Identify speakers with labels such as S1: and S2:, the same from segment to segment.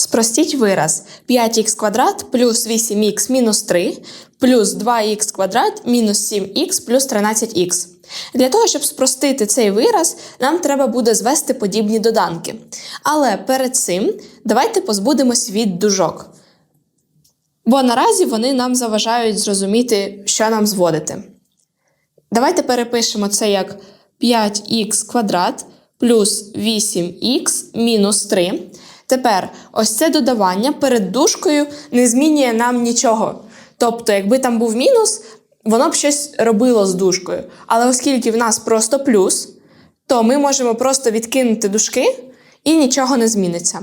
S1: Спростіть вираз 5х квадрат плюс 8х мінус 3 плюс 2х квадрат мінус 7х плюс 13х. Для того, щоб спростити цей вираз, нам треба буде звести подібні доданки. Але перед цим давайте позбудемось від дужок. Бо наразі вони нам заважають зрозуміти, що нам зводити. Давайте перепишемо це як 5х квадрат плюс 8х мінус 3. Тепер ось це додавання перед дужкою не змінює нам нічого. Тобто, якби там був мінус, воно б щось робило з дужкою. Але оскільки в нас просто плюс, то ми можемо просто відкинути дужки і нічого не зміниться.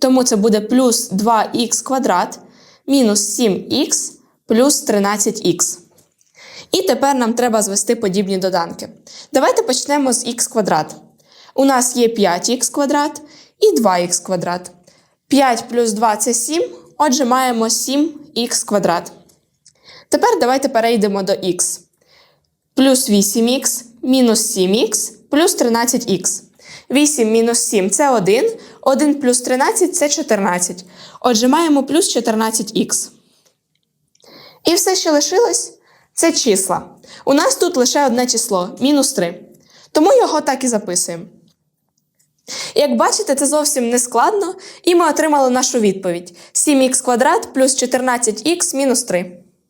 S1: Тому це буде плюс 2х квадрат мінус 7х плюс 13х. І тепер нам треба звести подібні доданки. Давайте почнемо з х квадрат. У нас є 5х квадрат і 2х квадрат. 5 плюс 2 це 7, отже, маємо 7х квадрат. Тепер давайте перейдемо до х. Плюс 8х мінус 7х плюс 13х. 8 мінус 7 це 1, 1 плюс 13 це 14. Отже, маємо плюс 14х. І все, що лишилось, це числа. У нас тут лише одне число мінус 3. Тому його так і записуємо. Як бачите, це зовсім не складно, і ми отримали нашу відповідь: 7х квадрат плюс 14х мінус 3.